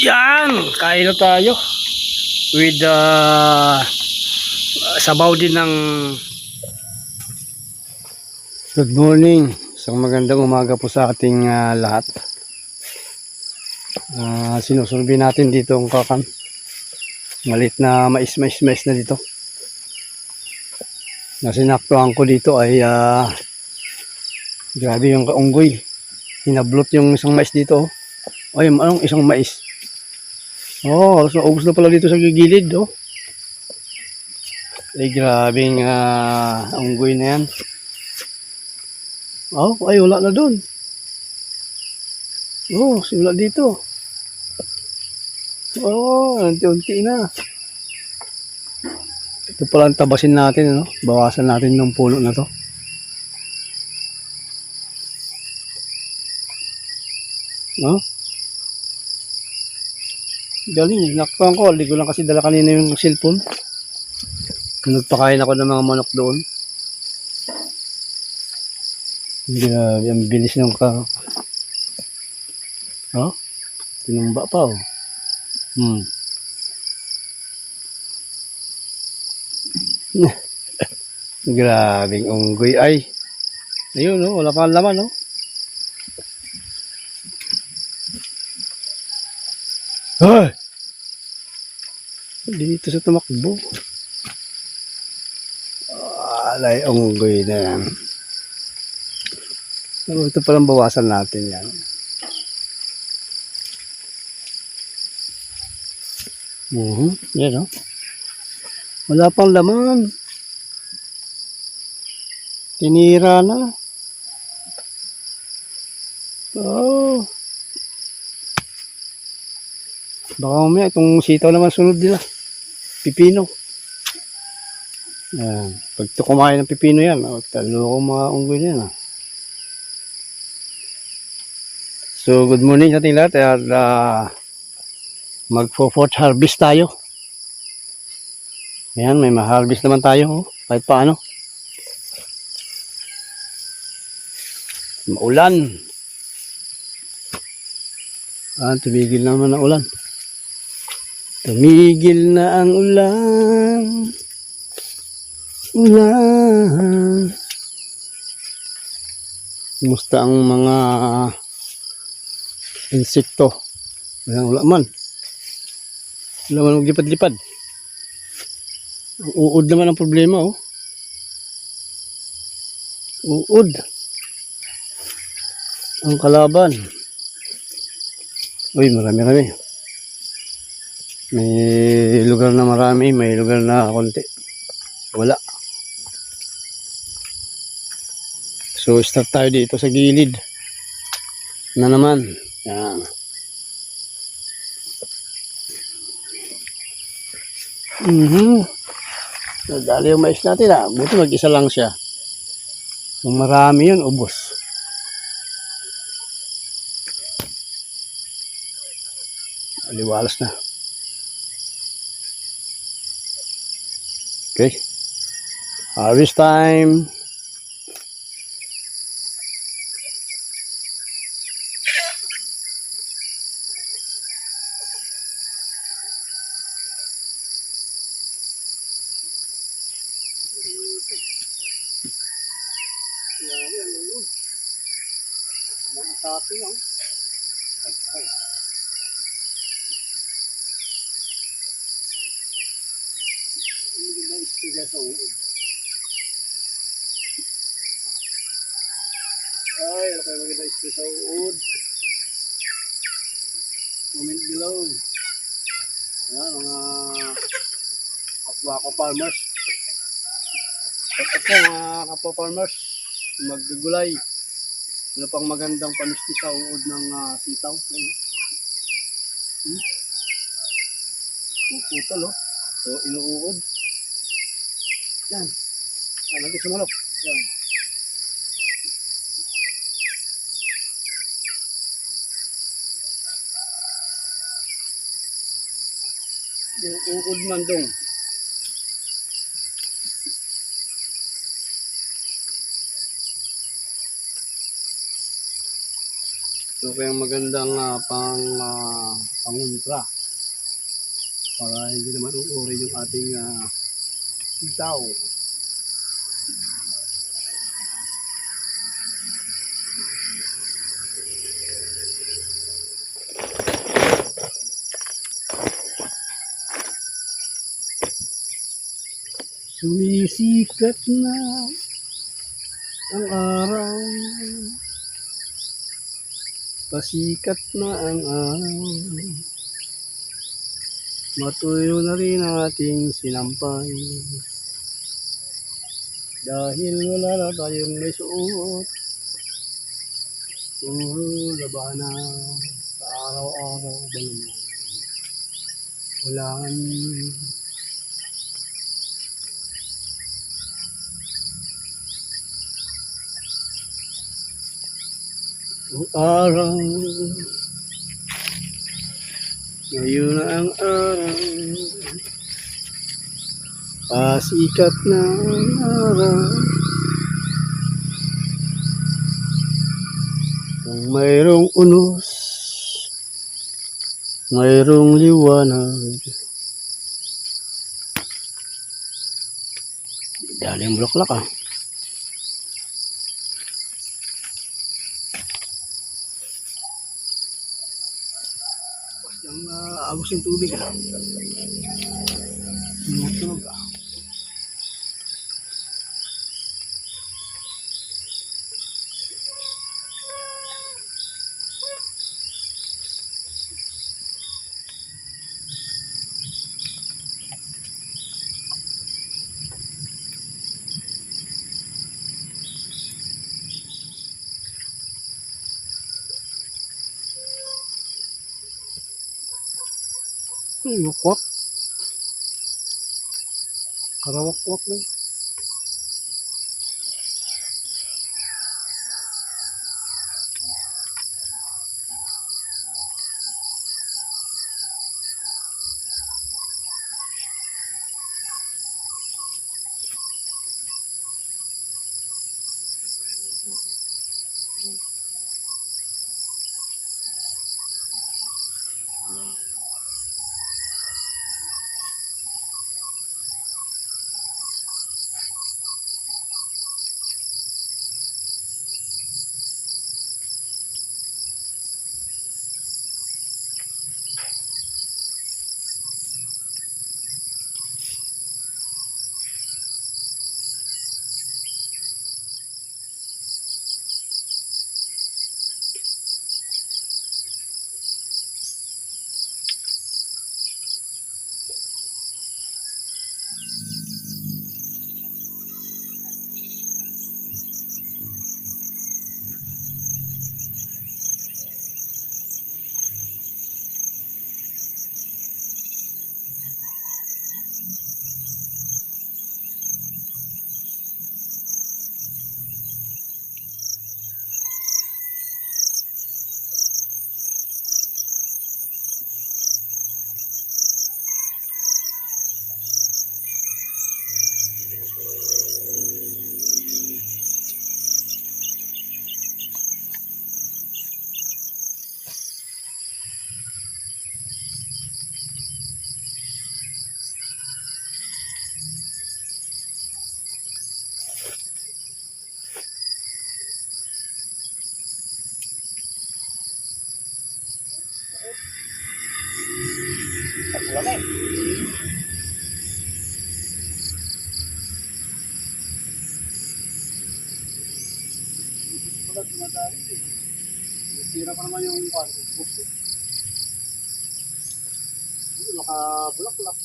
Yan! Kain na tayo. With uh, sabaw din ng Good morning. Isang magandang umaga po sa ating ah, lahat. Ah, sinusulbi natin dito ang kakan. Malit na mais, mais, mais na dito. Na sinaktuhan ko dito ay ah, grabe yung kaunggoy. Hinablot yung isang mais dito. oh. Ay, anong isang mais? Oh, so ubos na pala dito sa gilid, oh. Ay, grabing ah, unggoy na yan. Oh, ay, wala na doon. Oh, wala dito. Oh, unti-unti na. Ito pala ang tabasin natin, ano? Bawasan natin ng puno na to. No? Galing, nakpang ko. Hindi ko lang kasi dala kanina yung cellphone. Nagpakain ako ng mga manok doon. Grabe, ang bilis ng ka... Oh? Tinumba pa, oh. Hmm. Grabing unggoy ay. Ayun, oh, wala pa laman, oh. Hoy! Dito sa tumakbo. Alay, unggoy na yan. Oh, ito palang bawasan natin yan. Mhm, yan oh. Wala pang laman. Tinira na. Oh. Baka mamaya itong sitaw naman sunod nila. Pipino. Yan. Pag kumain ng pipino yan, oh, talo ko mga unggoy yan. Ah. So, good morning sa ating lahat. At uh, magpo-fourth harvest tayo. Ayan, may ma-harvest naman tayo. Oh, kahit paano. Maulan. Ah, tumigil naman ang ulan. Tumigil na ang ulan. Ulan. Kumusta ang mga insekto? Walang wala man. Wala man maglipad-lipad. Uod naman ang problema, oh. Uod. Ang kalaban. Uy, marami-rami. May lugar na marami, may lugar na konti. Wala. So, start tayo dito sa gilid. Na naman. Yan. Mhm. Nadali yung mais natin ah. Buti mag-isa lang siya. Kung marami yun, ubos. Aliwalas na. Okay. Harvest time. Mga tapo lang. Istiga sa uod? Ay, ano kayo maganda istiga sa uod? Comment below. Ayan, mga kapwa farmers. Ito po mga kapwa farmers, maggugulay. Ano pang magandang pamisti sa uod ng ah, sitaw. Ayun. Hmm? Puputol oh. So, inuuod. Yan. Gusto manok? Yan. Yung uod man dong. Ito kayang magandang ah, pang uh, panguntra para hindi naman uuri yung ating uh, itaw. Sumisikat na ang araw Pasikat na ang araw Matuyo na rin ating sinampay. Dahil wala na tayong may suot Puro labanan sa araw-araw ba naman? Walaan. Ang araw Ngayon na ang araw. Pasikat na ang araw. Kung mayroong unos Mayroong liwanag. Dali ang bulaklak ah agos yung tubig ah. Ay, wakwak. Karawakwak na. Wala tumatali eh. Sira pa naman yung kwarto. Gusto. Hindi, makabulaklak.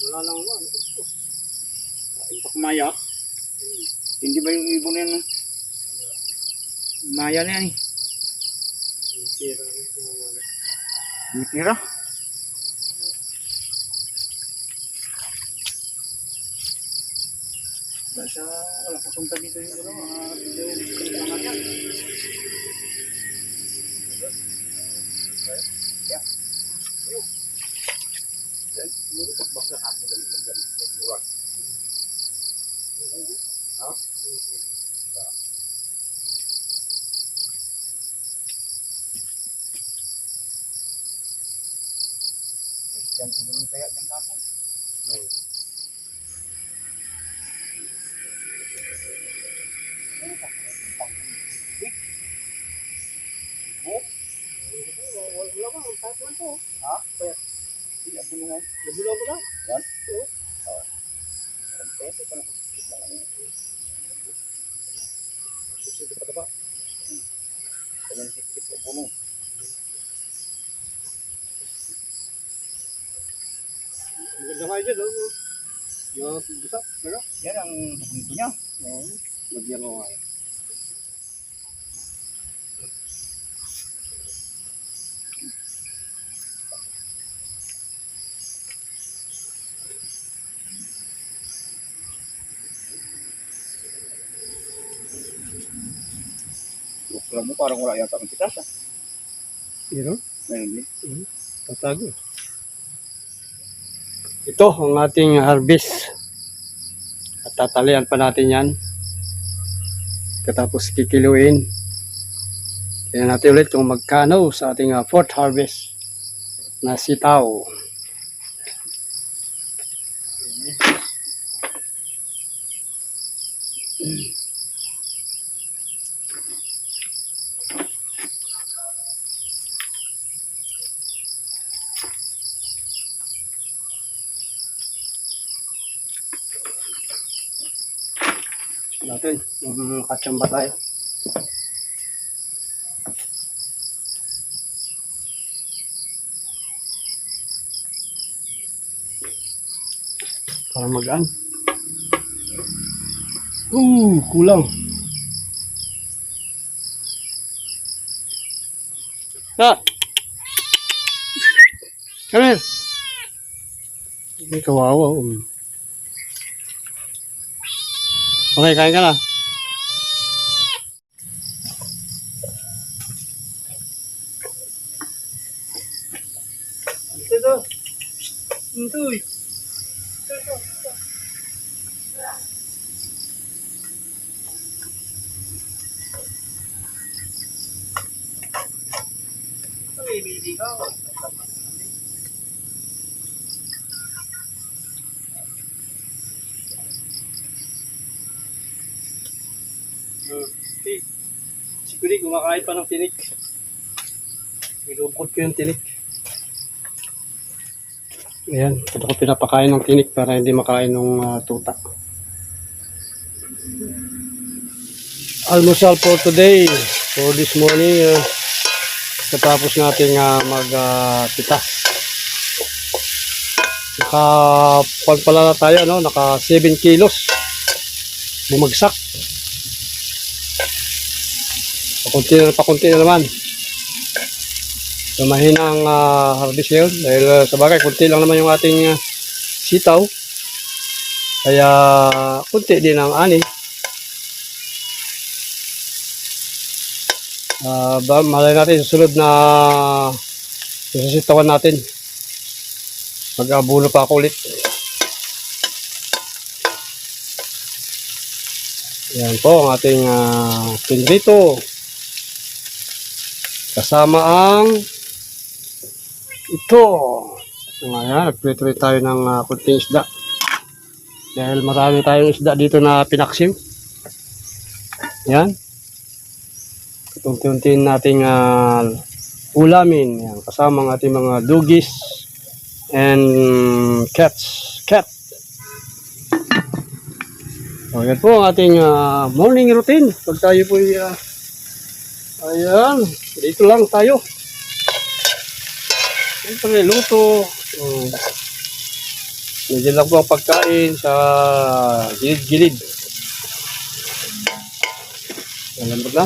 Wala lang naman. Ubus. Ipak maya. Hindi ba yung ibon yan? no? Maya na yan eh. Rin ito. May tira. Basta wala papunta dito yung video mga yan. Yan siguro yung kaya dyan kapon. Wala ba? Ang tayo lang po. Ha? Kaya, nung Nabulaw ko na. Yan? Oo. Oo. Pwede pa na kusikit lang ngayon. Sige pa ba? Kanya sikit ko puno. Maganda kayo dyan. busap. Pero, Yan ang dokumento niya. Oo. Lagyan ko nga. yan. Alam mo, parang wala yata ang pitas. ah. Pero, Ngayon, eh. tatago. Ito ang ating harvest. At tatalian pa natin yan. Katapos kikiluin. Tingnan natin ulit kung magkano sa ating ah, fourth harvest na sitaw. Natin. Katsamba tayo. Para magaan. Uh, kulang. Ha! Come here. May kawawa. Um. Okay, kain ka na. Ito. Ito. Si Kuli kumakain pa ng tinik. Nilubot ko yung tinik. Ayan, ito ko pinapakain ng tinik para hindi makain ng ah, tuta. Almusal for today. For this morning, uh, katapos nating uh, mag-pitas. naka pala na tayo, no? naka 7 kilos. Bumagsak. Pakunti na pakunti na naman. So mahina ang uh, harvest ngayon dahil uh, sa bagay kunti lang naman yung ating ah, sitaw. Kaya kunti din ang ani. Ba, malay natin sa sunod na susisitawan natin. Mag-abulo pa ako ulit. Yan po ang ating uh, pinrito. Kasama ang ito. Ayan, nagprito tayo ng uh, kunting isda. Dahil marami tayong isda dito na pinaksim. Yan. Unti-untiin nating uh, ulamin. Yan. Kasama ang ating mga dugis and cats. Cat. So, yan po ang ating ah, morning routine. Pag tayo po uh, ayan, dito lang tayo. Siyempre, luto. Um, medyo lang po ang pagkain sa gilid-gilid. Alam mo na.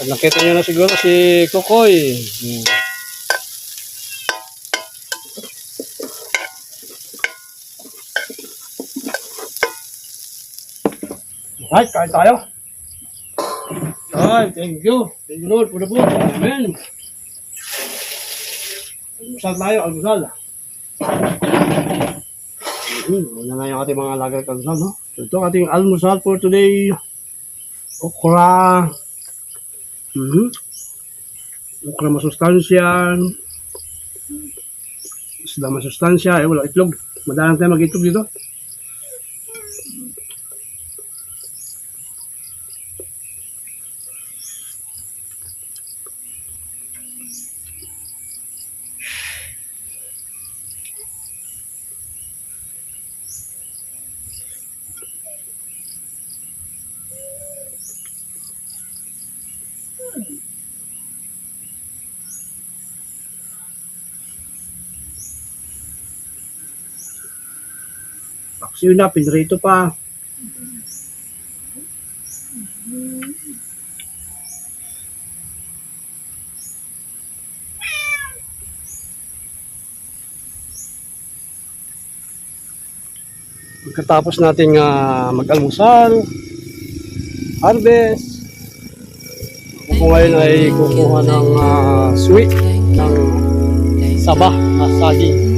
Pag nakita nyo na siguro si Kokoy. Hmm. Ay, kain tayo. Ay, thank you. Thank you Lord for the food. Amen. Almusal tayo, almusal. Hmm, una na yung ating mga lagar almusal, no? So, ito ang ating almusal for today. Okra. Mhm. Ukra masustansya. Isda masustansya. Eh, wala itlog. Madalang tayo mag-itlog dito. Paksiw na, pinrito pa. Pagkatapos nating ah, mag-almusal, harvest, ako ngayon ay kukuha ng uh, sweet ng sabah na saging.